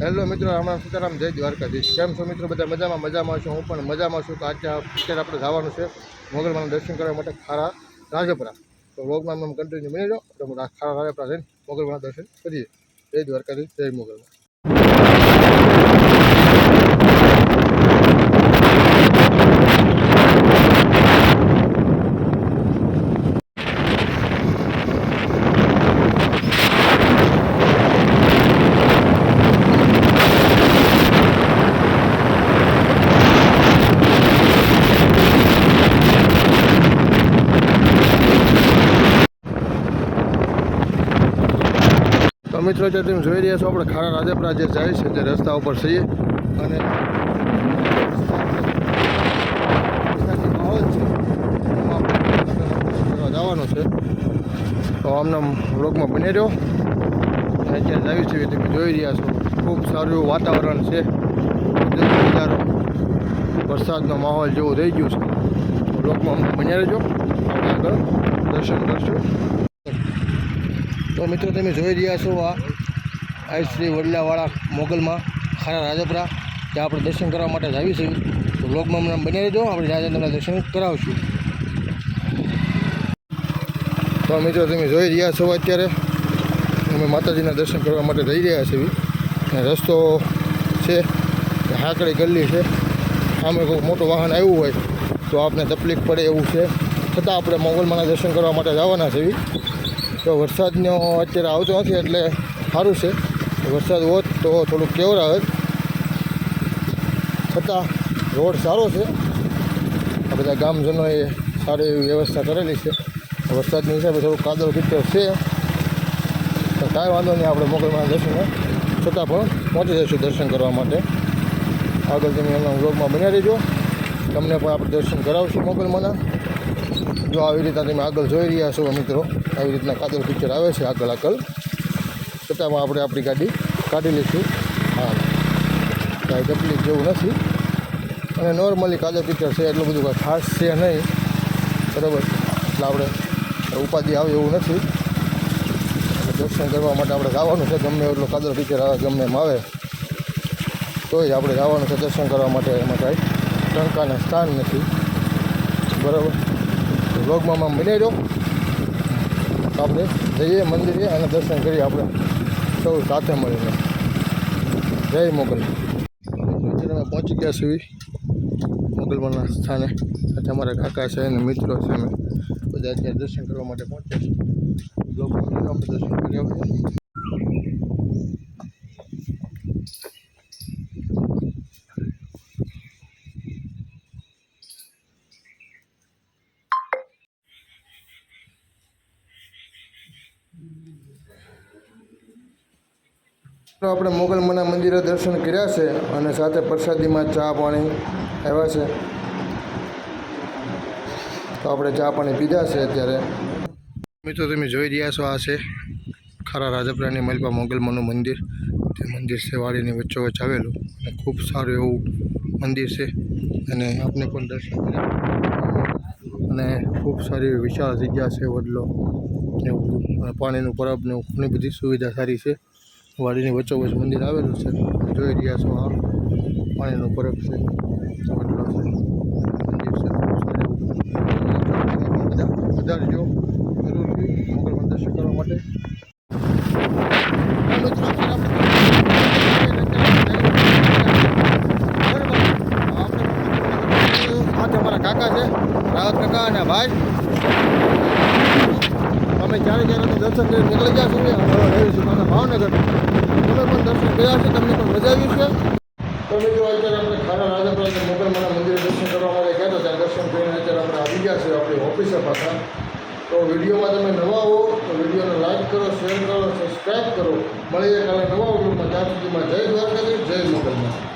Hello મિત્રો હમણાં સીતારામ, જય દ્વારકાધીશ. કેમ છો મિત્રો? બધા મજામાં? મજામાં છું હું પણ મજામાં છું. તો આજે અત્યારે આપણે જવાનું છે મોગલમાના દર્શન કરવા માટે ખારા રાજપરા. તો વ્લોગમાં આમ કન્ટિન્યુ મળી જાઓ તો ખારા રાજપરા જઈને મોગલમાના દર્શન કરીએ. જય દ્વારકાધીશ, જય મોગલમાં મિત્રો અત્યારે તમે જોઈ રહ્યા છો, આપણે ખારા રાજપરા જે જાય છે તે રસ્તા ઉપર છીએ. અને જવાનો છે. તો આમના બ્લોગમાં બની રહ્યો. અત્યારે જાવી છે, તમે જોઈ રહ્યા છો. ખૂબ સારું વાતાવરણ છે. વરસાદનો માહોલ જેવો થઈ ગયું છે. બ્લોગમાં અમને બન્યા રહેજો. આપણે આગળ દર્શન કરશું. તો મિત્રો તમે જોઈ રહ્યા છો આ શ્રી વડલાવાળા મોગલમાં ખારા રાજપરા ત્યાં આપણે દર્શન કરવા માટે જ આવી તો બ્લોગમાં અમને બની રહેજો, આપણે ત્યાં તમને દર્શન કરાવશું. તો મિત્રો તમે જોઈ રહ્યા છો અત્યારે, અમે માતાજીના દર્શન કરવા માટે જઈ રહ્યા છીએ. રસ્તો છે, હાકડી ગલ્લી છે. સામે કોઈ મોટું વાહન આવ્યું હોય તો આપને તકલીફ પડે એવું છે. છતાં આપણે મોગલમાના દર્શન કરવા માટે જવાના છીએ. તો વરસાદનો અત્યારે આવતો નથી એટલે સારું છે. વરસાદ હોત તો થોડુંક કેવર આવે છતાં રોડ સારો છે. આ બધા ગામજનોએ સારી એવી વ્યવસ્થા કરેલી છે. વરસાદની હિસાબે થોડુંક કાદવ કીચડ છે. તો કાંઈ વાંધો નહીં, આપણે મોકલમાં જશું ને છતાં પણ પહોંચી જઈશું દર્શન કરવા માટે. આગળ તમે એમના વ્લોગમાં બન્યા રહેજો. તમને પણ આપણે દર્શન કરાવશું મોગલમાંના જો આવી રીતે તમે આગળ જોઈ રહ્યા છો, મિત્રો આવી રીતના કાદવ પિક્ચર આવે છે આગળ આગળ. છતાંમાં આપણે આપણી ગાડી કાઢી લઈશું. હા. કાંઈ તકલીફ જેવું નથી. અને નોર્મલી કાદવ પિક્ચર છે, એટલું બધું કાંઈ ખાસ છે નહીં. બરાબર. એટલે આપણે ઉપાધિ આવે એવું નથી. દર્શન કરવા માટે આપણે જવાનું છે, ગમે એટલો કાદવ પિક્ચર આવે, ગમે એમ આવે. તોય આપણે જવાનું છે, દર્શન કરવા માટે. એમાં કાંઈ શંકાને સ્થાન નથી. બરાબર. વ્લોગમાં આમ બની રહ્યો આપણે જઈએ મંદિરે અને દર્શન કરીએ આપણે. સૌ સાથે મળીને. જય મોગલ. અત્યારે અમે પહોંચી ગયા છીએ મોગલવાના સ્થાને. સાથે અમારા કાકા છે અને મિત્રો છે અમે. બધા અત્યારે દર્શન કરવા માટે પહોંચ્યા છીએ. બ્લોગમાં આપણે દર્શન કરી આવીએ આપણે મોગલમાના મંદિરે દર્શન કર્યા છે અને સાથે પ્રસાદીમાં ચા પાણી આવ્યા છે. તો આપણે ચા પાણી પીધા છે અત્યારે. મિત્રો, તમે જોઈ રહ્યા છો આ છે ખરા રાજપરાની મલપા મોગલમાનું મંદિર. તે મંદિર છે વાડીની વચ્ચોવચ્ચ આવેલું અને ખૂબ સારું એવું મંદિર છે અને આપને પણ દર્શન કર્યા. અને ખૂબ સારી વિશાળ જગ્યા છે વડલો. એવું પાણીનું પરબ ને ઘણી બધી સુવિધા સારી છે. વાડીની વચ્ચોવચ મંદિર આવેલું છે જોઈ રહ્યા છો આ પાણીનો પરબ છે વડલો દર્શન કરવા માટે કાકા છે રાહત કાકા અને ભાઈ જ્યારે જ્યારે અમે દર્શન કરી નીકળી ગયા છીએ. હવે રહીશું પાછા ભાવનગર. તમે પણ દર્શન કર્યા છે, તમને પણ મજા આવી છે. તો મિત્રો, અત્યારે આપણે ખાના રાજાપુરા મોગલમાના મંદિરે દર્શન કરવા માટે ગયા હતા ત્યાં દર્શન કરીને અત્યારે આપણે આવી ગયા છીએ આપણી ઓફિસે પાછા. તો વિડીયોમાં તમે નવા હો, તો વિડીયોને લાઈક કરો, શેર કરો સબસ્ક્રાઈબ કરો. મળીએ કાલે નવા વિડીયોમાં ત્યાં સુધીમાં જય દ્વારકાધીશ, જય મોગલમાં